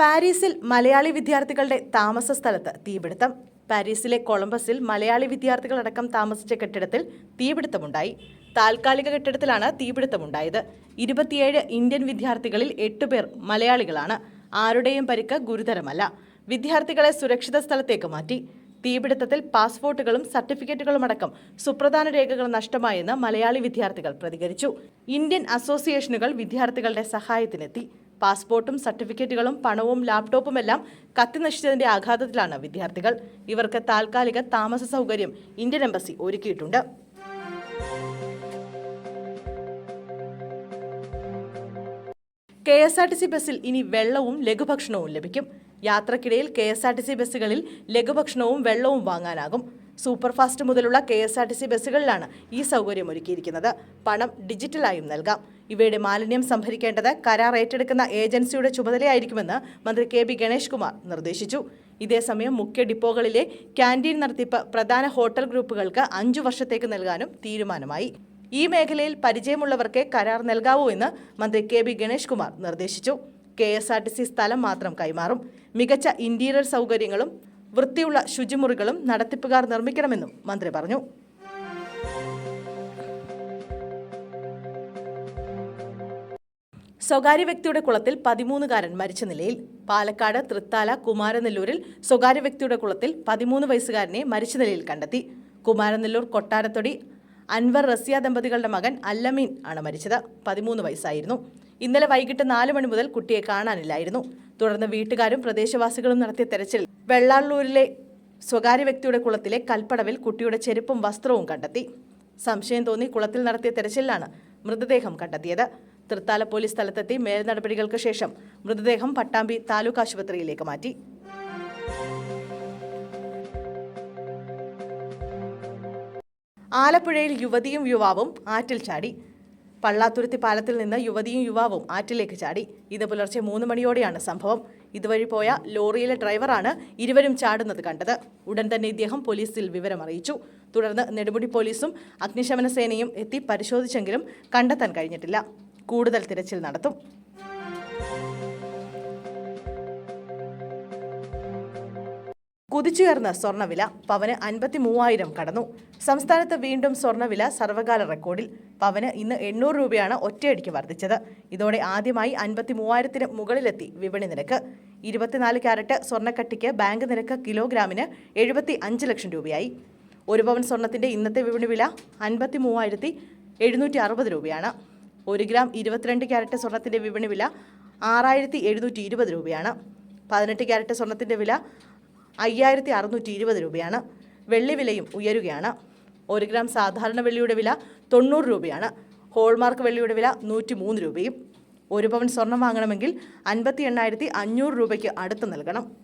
പാരീസിൽ മലയാളി വിദ്യാർത്ഥികളുടെ താമസ സ്ഥലത്ത് തീപിടുത്തം. പാരീസിലെ കൊളംബസിൽ മലയാളി വിദ്യാർത്ഥികളടക്കം താമസിച്ച കെട്ടിടത്തിൽ തീപിടുത്തമുണ്ടായി. താൽക്കാലിക കെട്ടിടത്തിലാണ് തീപിടുത്തമുണ്ടായത്. ഇരുപത്തിയേഴ് ഇന്ത്യൻ വിദ്യാർത്ഥികളിൽ എട്ടുപേർ മലയാളികളാണ്. ആരുടെയും പരിക്ക് ഗുരുതരമല്ല. വിദ്യാർത്ഥികളെ സുരക്ഷിത സ്ഥലത്തേക്ക് മാറ്റി. തീപിടുത്തത്തിൽ പാസ്പോർട്ടുകളും സർട്ടിഫിക്കറ്റുകളും അടക്കം സുപ്രധാന രേഖകൾ നഷ്ടമായെന്ന് മലയാളി വിദ്യാർത്ഥികൾ പ്രതികരിച്ചു. ഇന്ത്യൻ അസോസിയേഷനുകൾ വിദ്യാർത്ഥികളുടെ സഹായത്തിനെത്തി. പാസ്പോർട്ടും സർട്ടിഫിക്കറ്റുകളും പണവും ലാപ്ടോപ്പുമെല്ലാം കത്തിനശിച്ചതിന്റെ ആഘാതത്തിലാണ് വിദ്യാർത്ഥികൾ. ഇവർക്ക് താൽക്കാലിക താമസ സൗകര്യം ഇന്ത്യൻ എംബസി ഒരുക്കിയിട്ടുണ്ട്. K S R T C ബസ്സിൽ ഇനി വെള്ളവും ലഘുഭക്ഷണവും ലഭിക്കും. യാത്രക്കിടയിൽ K S R T C ബസ്സുകളിൽ ലഘുഭക്ഷണവും വെള്ളവും വാങ്ങാനാകും. സൂപ്പർഫാസ്റ്റ് മുതലുള്ള K S R T C ബസ്സുകളിലാണ് ഈ സൗകര്യം ഒരുക്കിയിരിക്കുന്നത്. പണം ഡിജിറ്റലായും നൽകാം. ഇവയുടെ മാലിന്യം സംഭരിക്കേണ്ടത് കരാർ ഏറ്റെടുക്കുന്ന ഏജൻസിയുടെ ചുമതലയായിരിക്കുമെന്ന് മന്ത്രി കെ ബി ഗണേഷ് കുമാർ നിർദ്ദേശിച്ചു. ഇതേസമയം മുഖ്യ ഡിപ്പോകളിലെ ക്യാന്റീൻ നടത്തിപ്പ് പ്രധാന ഹോട്ടൽ ഗ്രൂപ്പുകൾക്ക് അഞ്ചു വർഷത്തേക്ക് നൽകാനും തീരുമാനമായി. ഈ മേഖലയിൽ പരിചയമുള്ളവർക്കേ കരാർ നൽകാവൂ എന്ന് മന്ത്രി കെ ബി ഗണേഷ് കുമാർ നിർദ്ദേശിച്ചു. K S R T C സ്ഥലം മാത്രം കൈമാറും. മികച്ച ഇന്റീരിയർ സൗകര്യങ്ങളും വൃത്തിയുള്ള ശുചിമുറികളും നടത്തിപ്പുകാർ നിർമ്മിക്കണമെന്നും മന്ത്രി പറഞ്ഞു. സ്വകാര്യ വ്യക്തിയുടെ കുളത്തിൽ പതിമൂന്നുകാരൻ മരിച്ച നിലയിൽ പാലക്കാട് തൃത്താല കുമാരനെല്ലൂരിൽ സ്വകാര്യ വ്യക്തിയുടെ കുളത്തിൽ പതിമൂന്ന് വയസ്സുകാരനെ മരിച്ച നിലയിൽ കണ്ടെത്തി. കുമാരനെല്ലൂർ കൊട്ടാരത്തൊടി അൻവർ റസിയ ദമ്പതികളുടെ മകൻ അല്ലമീൻ ആണ് മരിച്ചത്. പതിമൂന്ന് വയസ്സായിരുന്നു. ഇന്നലെ വൈകിട്ട് നാല് മണി മുതൽ കുട്ടിയെ കാണാനില്ലായിരുന്നു. തുടർന്ന് വീട്ടുകാരും പ്രദേശവാസികളും നടത്തിയ തെരച്ചിൽ വെള്ളാളൂരിലെ സ്വകാര്യ വ്യക്തിയുടെ കുളത്തിലെ കൽപ്പടവിൽ കുട്ടിയുടെ ചെരുപ്പും വസ്ത്രവും കണ്ടെത്തി. സംശയം തോന്നി കുളത്തിൽ നടത്തിയ തെരച്ചിലാണ് മൃതദേഹം കണ്ടെത്തിയത്. തൃത്താല പോലീസ് സ്ഥലത്തെത്തി മേൽ നടപടികൾക്ക് ശേഷം മൃതദേഹം പട്ടാമ്പി താലൂക്ക് ആശുപത്രിയിലേക്ക് മാറ്റി. ആലപ്പുഴയിൽ യുവതിയും യുവാവും ആറ്റിൽ ചാടി. പള്ളാത്തുരുത്തി പാലത്തിൽ നിന്ന് യുവതിയും യുവാവും ആറ്റിലേക്ക് ചാടി. ഇത് പുലർച്ചെ മൂന്ന് മണിയോടെയാണ് സംഭവം. ഇതുവഴി പോയ ലോറിയിലെ ഡ്രൈവറാണ് ഇരുവരും ചാടുന്നത് കണ്ടത്. ഉടൻ തന്നെ ഇദ്ദേഹം പോലീസിൽ വിവരമറിയിച്ചു തുടർന്ന് നെടുമുടി പോലീസും അഗ്നിശമന സേനയും എത്തി പരിശോധിച്ചെങ്കിലും കണ്ടെത്താൻ കഴിഞ്ഞിട്ടില്ല. കൂടുതൽ തിരച്ചിൽ നടത്തും. കുതിച്ചുയർന്ന സ്വർണവില പവന് അൻപത്തി മൂവായിരം കടന്നു. സംസ്ഥാനത്ത് വീണ്ടും സ്വർണവില സർവകാല റെക്കോർഡിൽ പവന് ഇന്ന് എണ്ണൂറ് രൂപയാണ് ഒറ്റയടിക്ക് വർദ്ധിച്ചത്. ഇതോടെ ആദ്യമായി അൻപത്തി മൂവായിരത്തിന് മുകളിലെത്തി വിപണി നിരക്ക്. ഇരുപത്തിനാല് ക്യാരറ്റ് സ്വർണക്കട്ടിക്ക് ബാങ്ക് നിരക്ക് കിലോഗ്രാമിന് എഴുപത്തി അഞ്ച് ലക്ഷം രൂപയായി. ഒരു പവൻ സ്വർണത്തിന്റെ ഇന്നത്തെ വിപണി വില അൻപത്തി മൂവായിരത്തി എഴുന്നൂറ്റി അറുപത് രൂപയാണ്. ഒരു ഗ്രാം ഇരുപത്തിരണ്ട് ക്യാരറ്റ് സ്വർണത്തിന്റെ വിപണി വില ആറായിരത്തി എഴുന്നൂറ്റി ഇരുപത് രൂപയാണ്. പതിനെട്ട് ക്യാരറ്റ് സ്വർണത്തിന്റെ വില അയ്യായിരത്തി അറുന്നൂറ്റി ഇരുപത് രൂപയാണ്. വെള്ളി വിലയും ഉയരുകയാണ്. ഒരു ഗ്രാം സാധാരണ വെള്ളിയുടെ വില തൊണ്ണൂറ് രൂപയാണ്. ഹോൾമാർക്ക് വെള്ളിയുടെ വില നൂറ്റി മൂന്ന് രൂപയും. ഒരു പവൻ സ്വർണം വാങ്ങണമെങ്കിൽ അൻപത്തി എണ്ണായിരത്തി അഞ്ഞൂറ് രൂപയ്ക്ക് അടുത്ത് നൽകണം.